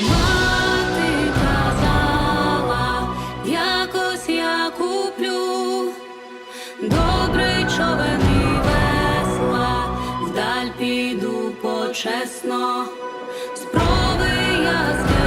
Мати казала, якось я куплю, добрий човен і весла, вдаль піду почесно, спроби я зробила.